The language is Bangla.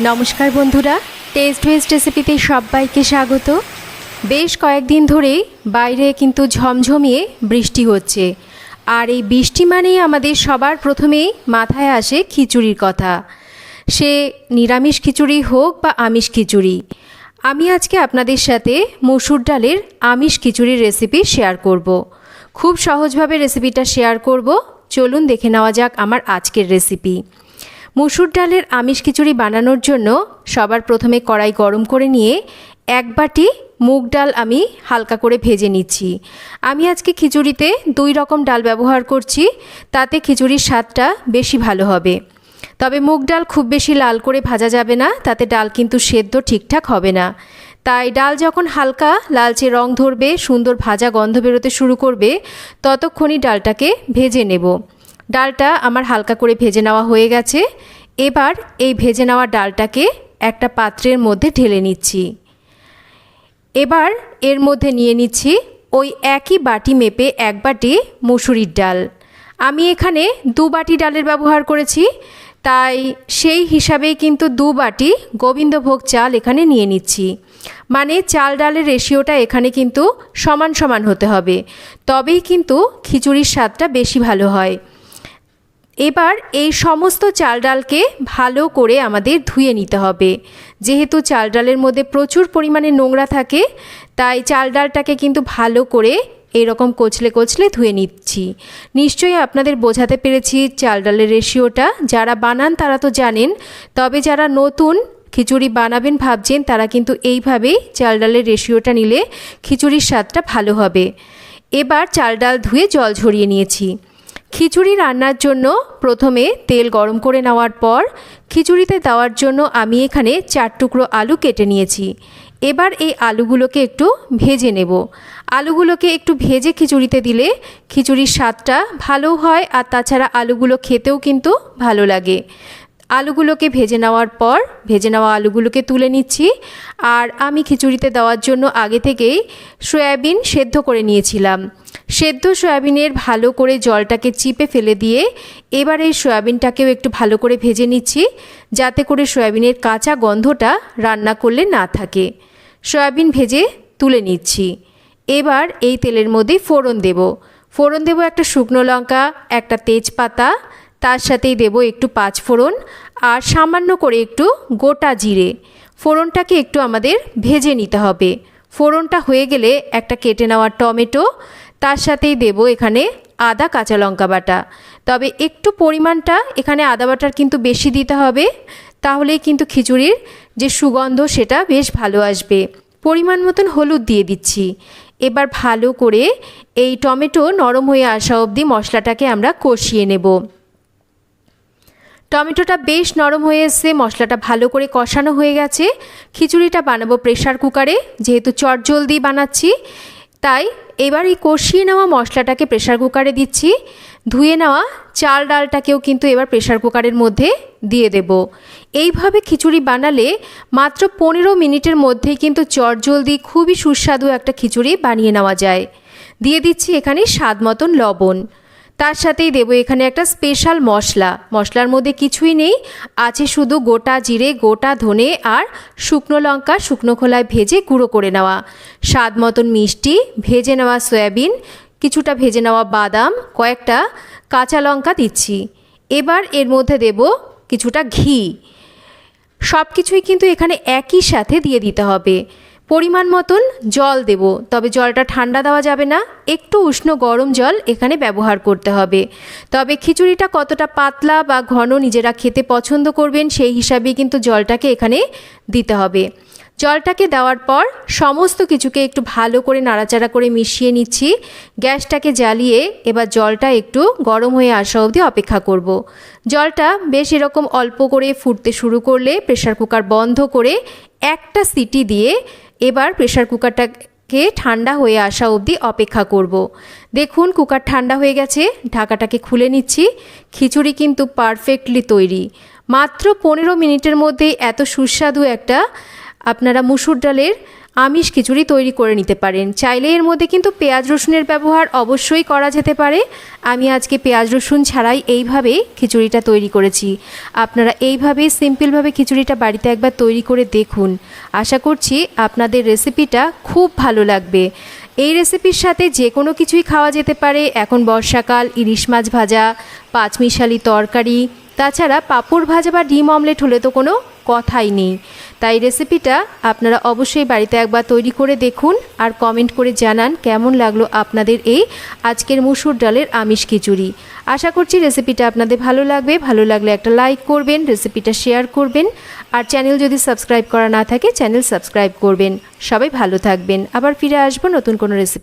নমস্কার বন্ধুরা টেস্ট ওয়েস্ট রেসিপিতে সবাইকে স্বাগত। বেশ কয়েকদিন ধরে বাইরে কিন্তু ঝমঝমিয়ে বৃষ্টি হচ্ছে। আর এই বৃষ্টি মানেই আমাদের সবার প্রথমেই মাথায় আসে খিচুড়ির কথা। সে নিরামিষ খিচুড়ি হোক বা আমিষ খিচুড়ি। আমি আজকে আপনাদের সাথে মসুর ডালের আমিষ খিচুড়ির রেসিপি শেয়ার করব। খুব সহজভাবে রেসিপিটা শেয়ার করব। চলুন দেখে নেওয়া যাক আমার আজকের রেসিপি মুসুর ডালের আমিষ খিচুড়ি বানানোর জন্য সবার প্রথমে কড়াই গরম করে নিয়ে এক বাটি মুগ ডাল আমি হালকা করে ভেজে নিচ্ছি। আমি আজকে খিচুড়িতে দুই রকম ডাল ব্যবহার করছি, তাতে খিচুড়ির স্বাদটা বেশি ভালো হবে। তবে মুগ ডাল খুব বেশি লাল করে ভাজা যাবে না, তাতে ডাল কিন্তু সেদ্ধ ঠিকঠাক হবে না। তাই ডাল যখন হালকা লালচে রং ধরবে, সুন্দর ভাজা গন্ধ বেরোতে শুরু করবে, ততক্ষণই ডালটাকে ভেজে নেব। ডালটা আমার হালকা করে ভেজে নেওয়া হয়ে গেছে। এবার এই ভেজে নেওয়া ডালটাকে একটা পাত্রের মধ্যে ঢেলে নিচ্ছি। এবার এর মধ্যে নিয়ে নিচ্ছি ওই একই বাটি মেপে এক বাটি মুসুরির ডাল। আমি এখানে দু বাটি ডালের ব্যবহার করেছি, তাই সেই হিসাবেই কিন্তু দু বাটি গোবিন্দভোগ চাল এখানে নিয়ে নিচ্ছি। মানে চাল ডালের রেশিওটা এখানে কিন্তু সমান সমান হতে হবে, তবেই কিন্তু খিচুড়ির স্বাদটা বেশি ভালো হয়। এবার এই সমস্ত চাল ডালকে ভালো করে আমাদের ধুয়ে নিতে হবে। যেহেতু চাল ডালের মধ্যে প্রচুর পরিমাণে নোংরা থাকে, তাই চাল ডালটাকে কিন্তু ভালো করে এরকম কোচলে কোচলে ধুয়ে নিচ্ছি। নিশ্চয়ই আপনাদের বোঝাতে পেরেছি চাল ডালের রেশিওটা। যারা বানান তারা তো জানেন, তবে যারা নতুন খিচুড়ি বানাবেন ভাবছেন, তারা কিন্তু এইভাবেই চাল ডালের রেশিওটা নিলে খিচুড়ির স্বাদটা ভালো হবে। এবার চাল ডাল ধুয়ে জল ঝরিয়ে নিয়েছি। খিচুড়ি রান্নার জন্য প্রথমে তেল গরম করে নেওয়ার পর খিচুড়িতে দেওয়ার জন্য আমি এখানে চার টুকরো আলু কেটে নিয়েছি। এবার এই আলুগুলোকে একটু ভেজে নেব। আলুগুলোকে একটু ভেজে খিচুড়িতে দিলে খিচুড়ির স্বাদটা ভালো হয় আর তাছাড়া আলুগুলো খেতেও কিন্তু ভালো লাগে। আলুগুলোকে ভেজে নেওয়ার পর, ভেজে নেওয়া আলুগুলোকে তুলে নিচ্ছি। আর আমি খিচুড়িতে দেওয়ার জন্য আগে থেকেই সয়াবিন সেদ্ধ করে নিয়েছিলাম। সেদ্ধ সয়াবিনের ভালো করে জলটাকে চিপে ফেলে দিয়ে এবার এই সয়াবিনটাকেও একটু ভালো করে ভেজে নিচ্ছি, যাতে করে সয়াবিনের কাঁচা গন্ধটা রান্না করলে না থাকে। সয়াবিন ভেজে তুলে নিচ্ছি। এবার এই তেলের মধ্যে ফোড়ন দেব। ফোড়ন দেব একটা শুকনো লঙ্কা, একটা তেজপাতা তার সাথেই দেব একটু পাঁচ ফোড়ন আর সামান্য করে একটু গোটা জিরে। ফোড়নটাকে একটু আমাদের ভেজে নিতে হবে। ফোড়নটা হয়ে গেলে একটা কেটে নেওয়া টমেটো, তার সাথেই দেব এখানে আদা কাঁচা লঙ্কা বাটা। তবে একটু পরিমাণটা এখানে আদা বাটার কিন্তু বেশি দিতে হবে, তাহলেই কিন্তু খিচুড়ির যে সুগন্ধ সেটা বেশ ভালো আসবে। পরিমাণ মতন হলুদ দিয়ে দিচ্ছি। এবার ভালো করে এই টমেটো নরম হয়ে আসা অবধি মশলাটাকে আমরা কষিয়ে নেব। টমেটোটা বেশ নরম হয়ে এসছে, মশলাটা ভালো করে কষানো হয়ে গেছে। খিচুড়িটা বানাবো প্রেশার কুকারে, যেহেতু চটজলদি বানাচ্ছি। তাই এবার এই কষিয়ে নেওয়া মশলাটাকে প্রেশার কুকারে দিচ্ছি। ধুয়ে নেওয়া চাল ডালটাকেও কিন্তু এবার প্রেশার কুকারের মধ্যে দিয়ে দেব। এইভাবে খিচুড়ি বানালে মাত্র পনেরো মিনিটের মধ্যেই কিন্তু চটজলদি খুবই সুস্বাদু একটা খিচুড়ি বানিয়ে নেওয়া যায়। দিয়ে দিচ্ছি এখানে স্বাদ মতন লবণ। তার সাথেই দেবো এখানে একটা স্পেশাল মশলা। মশলার মধ্যে কিছুই নেই। আছে শুধু গোটা জিরে, গোটা ধনে আর শুকনো লঙ্কা, শুকনো খোলায় ভেজে গুঁড়ো করে নেওয়া। স্বাদ মতন মিষ্টি, ভেজে নেওয়া সয়াবিন, কিছুটা ভেজে নেওয়া বাদাম, কয়েকটা কাঁচা লঙ্কা দিচ্ছি। এবার এর মধ্যে দেব কিছুটা ঘি। সব কিছুই কিন্তু এখানে একই সাথে দিয়ে দিতে হবে। পরিমাণ মতন জল দেব। তবে জলটা ঠান্ডা দেওয়া যাবে না। একটু উষ্ণ গরম জল এখানে ব্যবহার করতে হবে। তবে খিচুড়িটা কতটা পাতলা বা ঘন নিজেরা খেতে পছন্দ করবেন সেই হিসাবে কিন্তু জলটাকে এখানে দিতে হবে। জলটাকে দেওয়ার পর সমস্ত কিছুকে একটু ভালো করে নাড়াচাড়া করে মিশিয়ে নিচ্ছি গ্যাসটাকে জ্বালিয়ে এবার জলটা একটু গরম হয়ে আসা অবধি অপেক্ষা করব। জলটা বেশ এরকম অল্প করে ফুটতে শুরু করলে প্রেশার কুকার বন্ধ করে একটা সিটি দিয়ে এবার প্রেশার কুকারটাকে ঠান্ডা হয়ে আসা অবধি অপেক্ষা করব। দেখুন কুকার ঠান্ডা হয়ে গেছে, ঢাকাটাকে খুলে নিচ্ছি খিচুড়ি কিন্তু পারফেক্টলি তৈরি মাত্র পনেরো মিনিটের মধ্যেই এত সুস্বাদু একটা আপনারা মুসুর ডালের আমিষ খিচুড়ি তৈরি করে নিতে পারেন। চাইলে এর মধ্যে কিন্তু পেঁয়াজ রসুনের ব্যবহার অবশ্যই করা যেতে পারে। আমি আজকে পেঁয়াজ রসুন ছাড়াই এইভাবে খিচুড়িটা তৈরি করেছি। আপনারা এইভাবে সিম্পলভাবে খিচুড়িটা বাড়িতে একবার তৈরি করে দেখুন। আশা করছি আপনাদের রেসিপিটা খুব ভালো লাগবে। এই রেসিপির সাথে যে কোনো কিছুই খাওয়া যেতে পারে। এখন বর্ষাকাল, ইলিশ মাছ ভাজা, পাঁচমিশালি তরকারি, তাছাড়া পাঁপড় ভাজা বা ডিম অমলেট হলে তো কোনো কথাই নেই। তাই রেসিপিটা আপনারা অবশ্যই বাড়িতে একবার তৈরি করে দেখুন আর কমেন্ট করে জানান কেমন লাগল আপনাদের এই আজকের মুসুর ডালের আমিষ খিচুড়ি। আশা করছি রেসিপিটা আপনাদের ভালো লাগবে। ভালো লাগলে একটা লাইক করবেন রেসিপিটা শেয়ার করবেন। আর চ্যানেল যদি সাবস্ক্রাইব করা না থাকে চ্যানেল সাবস্ক্রাইব করবেন। সবাই ভালো থাকবেন। আবার ফিরে আসব নতুন কোনো রেসিপি